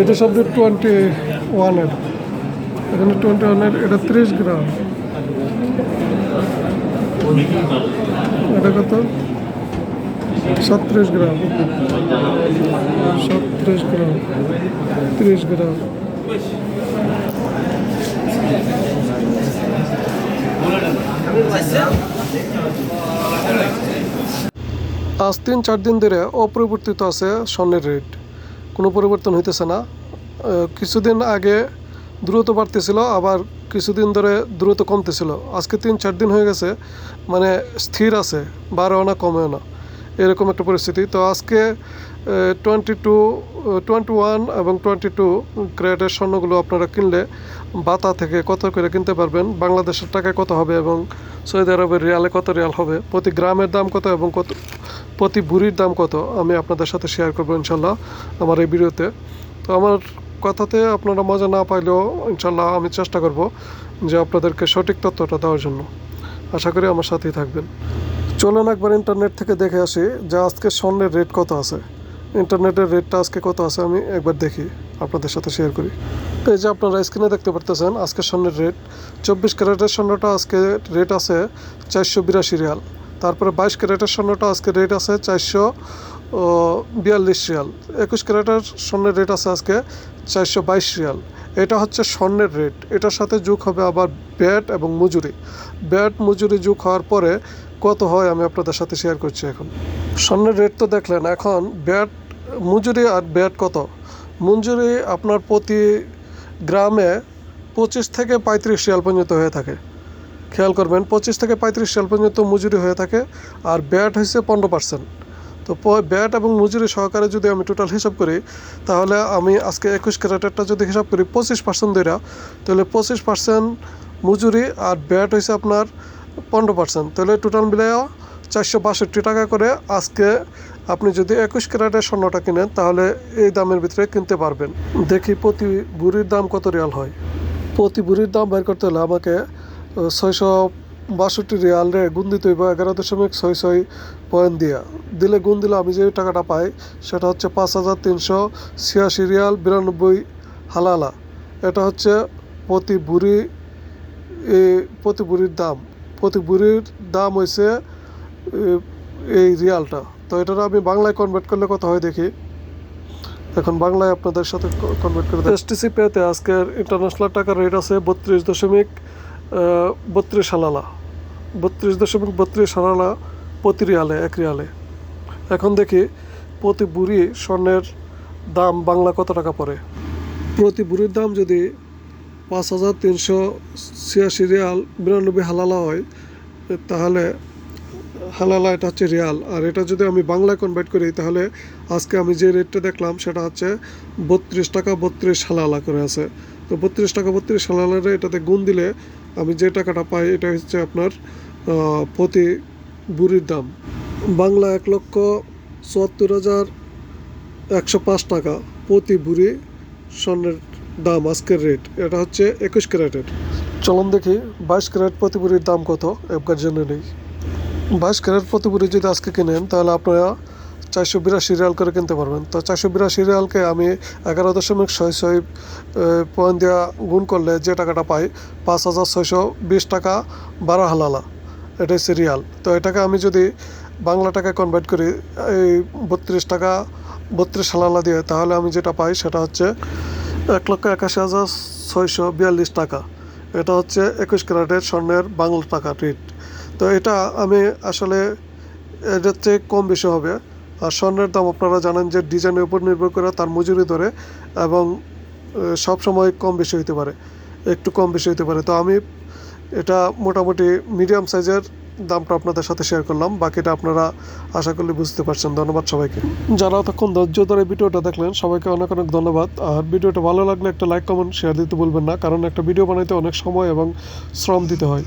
এটা সব টোয়েন্টি ওয়ানের। এখানে টোয়েন্টি ওয়ানের, এটা ত্রিশ গ্রাম। এটা কত? ছত্রিশ গ্রাম। ছত্রিশ গ্রাম। ত্রিশ গ্রাম। আজ তিন, চার দিন ধরে অপরিবর্তিত আছে স্বর্ণের রেট। কোনো পরিবর্তন হইতেছে না। কিছুদিন আগে দ্রুত বাড়তেছিল, আবার কিছুদিন ধরে দ্রুত কমতেছিল। আজকে তিন, চার দিন হয়ে গেছে মানে স্থির আছে বাড়েও না কমেও না। এরকম একটা পরিস্থিতি। তো আজকে টোয়েন্টি টু টোয়েন্টি ওয়ান এবং টোয়েন্টি টু গ্রেডের স্বর্ণগুলো আপনারা কিনলে বাতা থেকে কত করে কিনতে পারবেন, বাংলাদেশের টাকায় কত হবে এবং সৌদি আরবের রিয়ালে কত রিয়াল হবে, প্রতি গ্রামের দাম কত এবং কত প্রতি বুড়ির দাম কত? আমি আপনাদের সাথে শেয়ার করব ইনশাল্লাহ আমার এই ভিডিওতে। তো আমার কথাতে আপনারা মজা না পাইলেও ইনশাল্লাহ আমি চেষ্টা করব যে আপনাদেরকে সঠিক তথ্যটা দেওয়ার জন্য। আশা করি আমার সাথেই থাকবেন। চলুন একবার ইন্টারনেট থেকে দেখে আসি যে আজকে স্বর্ণের রেট কত আছে। ইন্টারনেটের রেটটা আজকে কত আছে আমি একবার দেখি, আপনাদের সাথে শেয়ার করি। এই যে আপনারা স্ক্রিনে দেখতে পারতেছেন, আজকে স্বর্ণের রেট চব্বিশ ক্যারেটের স্বর্ণটা আজকে রেট আছে চারশো বিরাশি রিয়াল। তারপরে বাইশ ক্যারেটের স্বর্ণটা আজকে রেট আছে চারশো বিয়াল্লিশ রিয়াল। একুশ ক্যারেটের স্বর্ণের রেট আছে আজকে চারশো বাইশ রিয়াল। এটা হচ্ছে স্বর্ণের রেট এটার সাথে যোগ হবে আবার ব্যাট এবং মজুরি। ব্যাট, মজুরি যোগ হওয়ার পরে কত হয় আমি আপনাদের সাথে শেয়ার করছি এখন। স্বর্ণের রেট তো দেখলেন, এখন ব্যাট, মজুরি আর ব্যাট কত? মজুরি আপনার প্রতি গ্রামে পঁচিশ থেকে পঁয়ত্রিশ রিয়াল পর্যন্ত হয়ে থাকে। খেয়াল করবেন, পঁচিশ থেকে পঁয়ত্রিশ সাল পর্যন্ত মজুরি হয়ে থাকে আর ব্যাট হয়েছে পনেরো পার্সেন্ট। তো ব্যাট এবং মজুরি সহকারে যদি আমি টোটাল হিসাব করি, তাহলে আমি আজকে একুশ ক্যারেটারটা যদি হিসাব করি পঁচিশ পার্সেন্ট ধরা তাহলে পঁচিশ পার্সেন্ট মজুরি আর ব্যাট হয়েছে আপনার পনেরো পার্সেন্ট। তাহলে টোটাল মিলে চারশো বাষট্টি টাকা করে আজকে আপনি যদি একুশ ক্যারেটের স্বর্ণটা কিনেন, তাহলে এই দামের ভিতরে কিনতে পারবেন। দেখি প্রতি বুড়ির দাম কত রিয়াল হয়। প্রতি বুড়ির দাম বের করতে হলে আমাকে ছয়শো বাষট্টি রিয়াল রে গুণ দিতে হইব এগারো দশমিক ছয় ছয় পয়েন্ট দিয়া। দিলে গুণ দিলে আমি যে টাকাটা পাই, সেটা হচ্ছে পাঁচ হাজার তিনশো ছিয়াশি রিয়াল বিরানব্বই হালালা। এটা হচ্ছে প্রতি বুড়ি প্রতি বুড়ির দাম। প্রতি বুড়ির দাম হয়েছে এই রিয়ালটা। তো এটা আমি বাংলায় কনভার্ট করলে কত হয় দেখি? এখন বাংলায় আপনাদের সাথে কনভার্ট করে এসটিসি পেতে আজকের ইন্টারন্যাশনাল টাকার রেট আছে বত্রিশ দশমিক বত্রিশ হালালা। বত্রিশ দশমিক বত্রিশ হালালা প্রতি রিয়ালে, এক রিয়ালে। এখন দেখি প্রতি বুড়ি স্বর্ণের দাম বাংলা কত টাকা পড়ে? প্রতি বুড়ির দাম যদি পাঁচ হাজার তিনশো ছিয়াশি রিয়াল বিরানব্বই হালালা হয়, তাহলে হালালা এটা হচ্ছে রিয়াল। আর এটা যদি আমি বাংলায় কনভার্ট করি, তাহলে আজকে আমি যে রেটটা দেখলাম, সেটা হচ্ছে বত্রিশ টাকা বত্রিশ হালালা করে আছে। তো বত্রিশ টাকা বত্রিশ হালালারে এটাতে গুণ দিলে আমি যে টাকাটা পাই, এটা হচ্ছে আপনার প্রতি বুড়ির দাম। বাংলা এক লক্ষ চুয়াত্তর হাজার একশো পাঁচ টাকা প্রতি বুড়ি স্বর্ণের দাম, আজকের রেট এটা হচ্ছে একুশ ক্যারেটের। চলন দেখি, বাইশ ক্যারেট প্রতি বুড়ির দাম কত? একবার জেনে নেই। বাইশ ক্যারেট প্রতি বুড়ি যদি আজকে কিনেন, তাহলে আপনারা চারশো বিরাশি রিয়াল করে কিনতে পারবেন। তো চারশো বিরাশি রিয়ালকে আমি এগারো দশমিক ছয় ছয় পয়েন্ট দেওয়া গুণ করলে যে টাকাটা পাই, পাঁচ হাজার ছয়শো বিশ টাকা বারো হালালা। এটা হচ্ছে রিয়াল। তো এটাকে আমি যদি বাংলা টাকায় কনভার্ট করি, এই বত্রিশ টাকা, বত্রিশ হালালা দিয়ে, তাহলে আমি যেটা পাই, সেটা হচ্ছে এক লক্ষ একাশি হাজার ছয়শো বিয়াল্লিশ টাকা। এটা হচ্ছে একুশ ক্যারেটের স্বর্ণের বাংলা টাকা রেট। তো এটা আমি আসলে এটার চেয়ে কম বেশি হবে। স্বর্ণের দাম আপনারা জানেন যে ডিজাইনের উপর নির্ভর করে তার মজুরি ধরে এবং সব সময় কম বেশি হতে পারে, একটু কম বেশি হতে পারে। তো আমি এটা মোটামুটি মিডিয়াম সাইজের দামটা আপনাদের সাথে শেয়ার করলাম, বাকিটা আপনারা আশা করলে বুঝতে পারছেন। ধন্যবাদ সবাইকে। যারা এতক্ষণ ধৈর্য ধরে ভিডিওটা দেখলেন, সবাইকে অনেক অনেক ধন্যবাদ। আর ভিডিওটা ভালো লাগলে একটা লাইক কমেন্ট শেয়ার দিতে বলবেন না, কারণ একটা ভিডিও বানাইতে অনেক সময় এবং শ্রম দিতে হয়।